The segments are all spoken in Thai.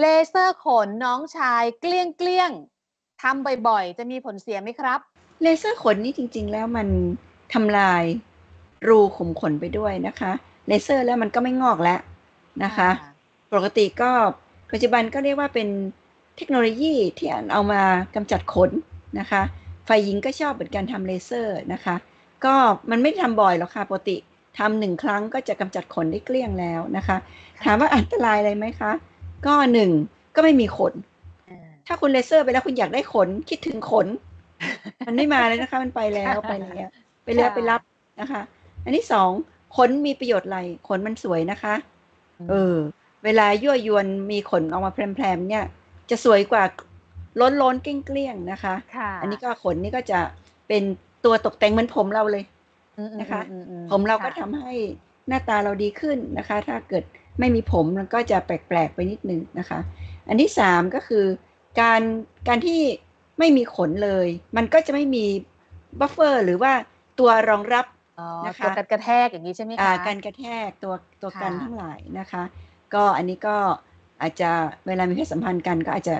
เลเซอร์ขนน้องชายเกลี้ยงเกลี้ยงๆทำบ่อยๆ จะมีผลเสียไหมครับ เลเซอร์ขนนี่จริง ๆ แล้วมันทำลายรูขุมขนไปด้วยนะคะ เลเซอร์แล้วมันก็ไม่งอกแล้วนะคะ ปกติก็ปัจจุบันก็เรียกว่าเป็นเทคโนโลยีที่เอามากำจัดขนนะคะฝ่ายหญิงก็ชอบเหมือนกันทำเลเซอร์นะคะ ก็มันไม่ได้ทำบ่อยหรอกค่ะปกติทำหนึ่งครั้งก็จะกำจัดขนได้เกลี้ยงแล้วนะคะ ถามว่าอันตรายอะไรไหมคะ ก็หนึ่งก็ไม่มีขนอ่าถ้าคุณเลเซอร์ไปแล้วคุณอยากได้ขน คิดถึงขน มันไม่มาเลยนะคะ มันไปแล้วไปแล้วไปแล้วไปรับนะคะ อันที่สองขนมีประโยชน์อะไร ขนมันสวยนะคะ เออ เวลายั่วยวนมีขนออกมาแพรมๆเนี่ย จะสวยกว่าล้นล้นๆเกลี้ยงๆนะคะค่ะอันนี้ก็ขนนี่ก็จะเป็นตัวตกแต่งเหมือนผมเราเลยอืมๆๆๆนะคะ ผมเราก็ค่ะทำให้ หน้าตาเราดีขึ้นนะคะ ถ้าเกิดไม่มีผมมันก็จะแปลกๆไปนิดนึงนะคะ อันที่สามก็คือการการที่ไม่มีขนเลย มันก็จะไม่มีบัฟเฟอร์หรือว่าตัวรองรับอ๋อนะคะตัวกระแทกอย่างนี้ใช่ไหมอ่าคะการกระแทกตัวตัวค่ะกันทั้งหลายนะคะ ก็อันนี้ก็อาจจะเวลามีเพศสัมพันธ์กันก็อาจจะ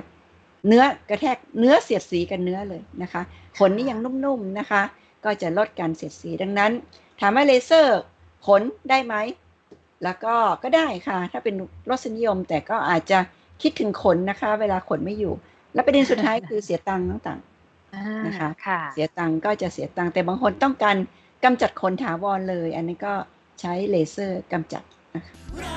เนื้อกระแทกเนื้อเสียดสีกันเนื้อเลยนะคะ ขนนี่ยังนุ่มๆนะคะ ก็จะลดการเสียดสีดังนั้น ถามว่าเลเซอร์ ขนได้ไหม แล้วก็ก็ได้ค่ะ ถ้าเป็นรสนิยมแต่ก็อาจจะคิดถึงขนนะคะ เวลาขนไม่อยู่ แล้วประเด็นสุดท้ายคือเสียตังค์ต่างอ่านะคะค่ะๆเสียตังค์ก็จะเสียตังค์แต่บางคนต้องการกำจัดขนถาวรเลย อันนี้ก็ใช้เลเซอร์กำจัดนะคะเรา